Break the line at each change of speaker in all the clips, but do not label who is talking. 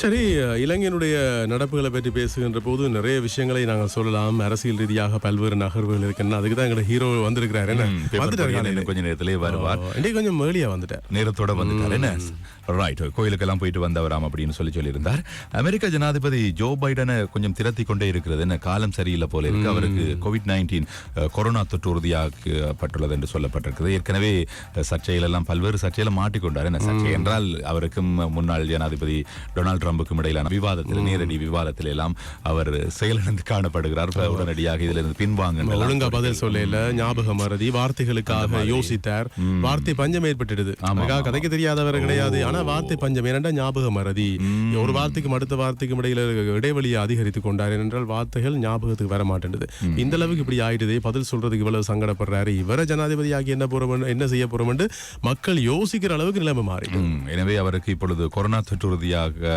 சரி இளைஞனுடைய நடப்புகளை பற்றி பேசுகின்ற போது நிறைய விஷயங்களை நாங்கள் சொல்லலாம். அரசியல் ரீதியாக பல்வேறு நகர்வுகள் இருக்குன்னு அதுக்கு தான் எங்களோட ஹீரோ வந்திருக்கிறாரு. என்ன? வந்துட்டாரு
கொஞ்ச நேரத்திலே வருவார்.
ஓ, இன்னைக்கு கொஞ்சம் ஏர்லியா வந்துட்டார்.
நேரத்தோட வந்துட்டார். என்ன? ரைட் கோயிலுக்கெல்லாம் போயிட்டு வந்தவராம் அப்படின்னு சொல்லி சொல்லியிருந்தார். அமெரிக்க ஜனாதிபதி ஜோ பைடனை கொஞ்சம் திரத்தி கொண்டே இருக்கிறது. என்ன? காலம் சரியில்லை போல இருக்கு. அவருக்கு கோவிட் நைன்டீன் கொரோனா தொற்று உறுதியாக்கப்பட்டுள்ளது என்று சொல்லப்பட்டிருக்கிறது. ஏற்கனவே அஹ், சர்ச்சையில் எல்லாம் பல்வேறு சர்ச்சையில மாட்டிக்கொண்டார். என்ன? சர்ச்சை என்றால் அவருக்கும் முன்னாள் ஜனாதிபதி டொனால்ட் ட்ரம்புக்கும் இடையிலான விவாதத்தில் நேரடி விவாதத்தில் எல்லாம் அவர் செயலிழந்து காணப்படுகிறார். உடனடியாக இதிலிருந்து பின்வாங்க
ஒழுங்கா பதில் சொல்லல ஞாபக மறதி வார்த்தைகளுக்காக யோசித்தார். வார்த்தை பஞ்சம் ஏற்பட்டுடுது. கதைக்கு தெரியாதவர் கிடையாது. ஆனா வார்த்தை பஞ்சம் ஏனென்றா ஞாபக மறதி. ஒரு வார்த்தைக்கும் அடுத்த வார்த்தைக்கும் இடையில இடைவெளியை அதிகரித்துக் கொண்டார் ஏனென்றால் வார்த்தைகள் ஞாபகத்துக்கு வர மாட்டேங்குது இந்த அளவுக்கு இப்படி ஆயிடுது பதில் சொல்றதுக்கு இவ்வளவு சங்கடப்படுறாரு. இவர ஜனாதிபதியாகி என்ன போறோம் என்ன செய்ய போறோம் மக்கள் யோசிக்கிற அளவுக்கு நிலைமை மாறிடும்
ம், எனவே அவருக்கு இப்பொழுது கொரோனா தொற்று உறுதியாக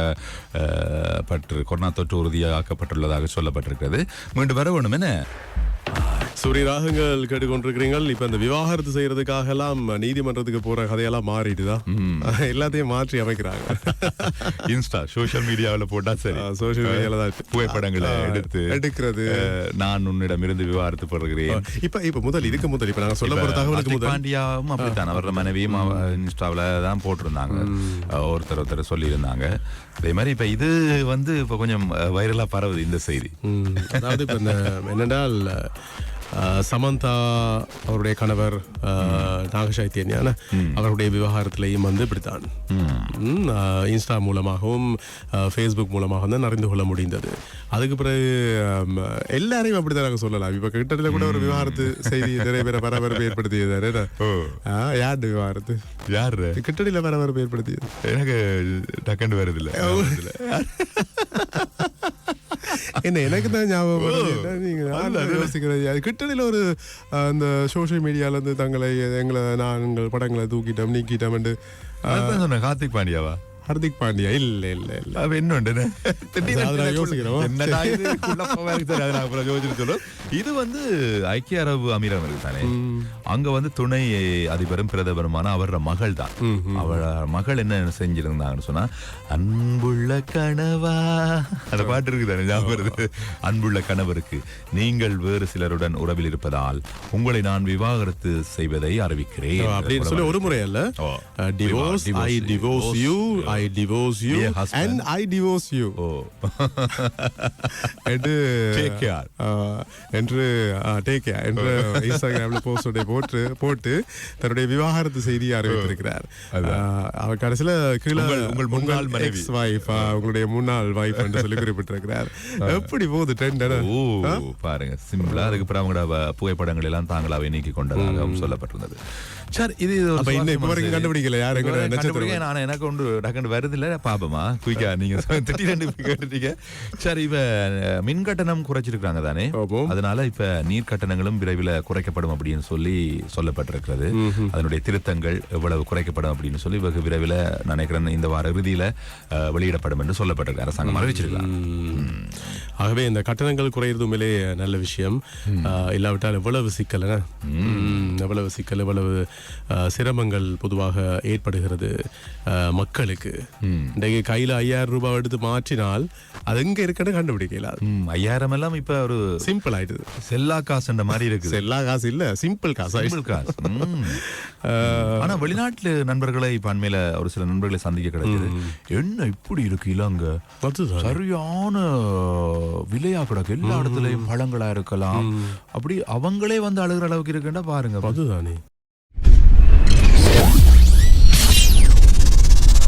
பற்று கொரோனா தொற்று உறுதியாக்கப்பட்டுள்ளதாக சொல்லப்பட்டிருக்கிறது. மீண்டும் வர வேணும் என்ன
சூரிய ராகங்கள் கேட்டுக்கொண்டிருக்கிறீங்கள் இப்ப இந்த விவாகரத்து செய்யறதுக்காக எல்லாம் நீதிமன்றத்துக்கு போற கதையெல்லாம் மாறிடுதா எல்லாத்தையும் மாற்றி அமைக்கிறாங்க.
இன்ஸ்டா சோஷியல் மீடியாவில் போட்டா சரி.
சோசியல் மீடியால தான்
புகைப்படங்களை எடுத்து
எடுக்கிறது.
நான் உன்னிடமிருந்து விவாகரத்து பெறுகிறேன்
இப்ப இப்ப முதல் இதுக்கு முதல் இப்ப நாங்க சொல்ல போற தகவலுக்கு முதல்.
பாண்டியாவும் அப்படித்தான். அவரோட மனைவியும் இன்ஸ்டாவில் தான் போட்டிருந்தாங்க. ஒருத்தர் ஒருத்தர் சொல்லியிருந்தாங்க. அதே மாதிரி இப்ப இது வந்து இப்ப கொஞ்சம் வைரலா பரவுது இந்த செய்தி.
அதாவது இப்ப என்னென்றால் சமந்தா அவருடைய கணவர் அஹ், நாகசைத்தியன் அவருடைய விவகாரத்திலையும் வந்து இப்படித்தான். இன்ஸ்டா மூலமாகவும் ஃபேஸ்புக் மூலமாகவும் தான் அறிந்து கொள்ள முடிந்தது. அதுக்கு பிறகு எல்லாரையும் அப்படிதான் நாங்க சொல்லலாம். இப்ப கிட்டத்தட்ட கூட ஒரு விவகாரத்து செய்தி நிறைய பேரை பரபரப்பு ஏற்படுத்தியது யார் விவகாரத்து?
யாரு
கிட்டடியில பரபரப்பு ஏற்படுத்தியது.
எனக்கு டக்குன்னு வருது இல்ல
என்ன எனக்கு தான் ஞாபகம் கிட்டடியில ஒரு அந்த சோஷியல் மீடியால இருந்து தங்களை எங்களை நாங்கள் படங்களை தூக்கிட்டோம் நீக்கிட்டோம்
கார்த்திக் பாண்டியாவா?
ஹர்திக் பாண்டியா? இல்ல இல்ல இல்ல அது யோசிக்கிறோம்.
என்னடா இது வந்து ஐக்கிய அரபு அமீரகம் தானே அங்க வந்து துணை அதிபரும் பிரதமருமான அவரோட மகள் தான் அவள மகள் என்ன செஞ்சிருந்தாங்கன்னு சொன்னா அன்புள்ள கணவா அந்த பாட்டு இருக்கு தானே ஞாபகம் அன்புள்ள கணவருக்கு நீங்கள் வேறு சிலருடன் உறவில் இருப்பதால் உங்களை நான் விவாகரத்து செய்வதை அறிவிக்கிறேன்
அப்படின்னு சொல்லி ஒரு முறை அல்ல. Divorce I. Divorce you I divorce you. And I divorce you
oh
என்று
Take care.
ஆஹ், என்று டேக் என்று இன்ஸ்டாகிராம்ல போஸ்ட் ஒன்றை போட்டு போட்டு தன்னுடைய விவாகரத்து செய்தியை அறிவித்திருக்கிறார். அவர் கடைசியில கீழே
உங்கள்- முன்னாள் மனைவி.
வைஃப் உங்களுடைய முன்னாள் வைஃப் என்று சொல்லி குறிப்பிட்டிருக்கிறார். எப்படி போகுது ட்ரெண்ட்
ஓ பாருங்க. சிம்பிளா அதுக்கப்புறம் அவங்களோட புகைப்படங்கள் எல்லாம் தாங்களாவே நீக்கி கொண்டதாகவும் சொல்லப்பட்டிருந்தது. சரி இது
இப்ப வரைக்கும். கண்டுபிடிக்கல யாரு நட்சத்திரம்
நான் எனக்கு ஒன்று டக்குன்னு வருது இல்ல பாபமா? குயிக்கா நீங்க திட்டி ரெண்டு கேட்டுட்டீங்க. சரி இப்ப மின் கட்டணம் குறைச்சிருக்காங்க தானே. அதனால இப்ப நீர் கட்டணங்களும் விரைவில் குறைக்கப்படும் அப்படின்னு சொல்லி சொல்லப்பட்டிருக்கிறது. அதனுடைய திருத்தங்கள் எவ்வளவு குறைக்கப்படும் அப்படின்னு சொல்லி வெகு விரைவில் நினைக்கிறேன் இந்த வார இறுதியில வெளியிடப்படும் என்று சொல்லப்பட்டிருக்கு. அரசாங்கம் அறிவிச்சிருக்காங்க
ஆகவே இந்த கட்டணங்கள் குறையிறது உண்மையிலே நல்ல விஷயம். இல்லாவிட்டால் எவ்வளவு சிக்கல் எவ்வளவு சிக்கல் எவ்வளவு சிரமங்கள் பொதுவாக ஏற்படுகிறது மக்களுக்கு. இன்றைக்கு கையில ஐயாயிரம் ரூபாய் எடுத்து மாற்றினால் அது எங்க இருக்குன்னு கண்டுபிடிக்க இயலாது
ம், ஐயாயிரம் எல்லாம் இப்ப ஒரு
சிம்பிள் ஆயிடுது.
செல்லா காசுன்ற மாதிரி இருக்குது.
எல்லா காசு இல்ல சிம்பிள் காசு.
சிம்பிள் காசு. ம். ஆனா வெளிநாட்டுல நண்பர்களை இப்ப அண்மையில ஒரு சில நண்பர்களை சந்திக்க கிடைச்சது. என்ன இப்படி இருக்கு இலங்க. சரியான விலையா கிடக்கு. எல்லா இடத்துலயும் பழங்களா இருக்கலாம். அப்படி அவங்களே வந்து அழுகிற அளவுக்கு இருக்குன்னா பாருங்க.
அதுதானே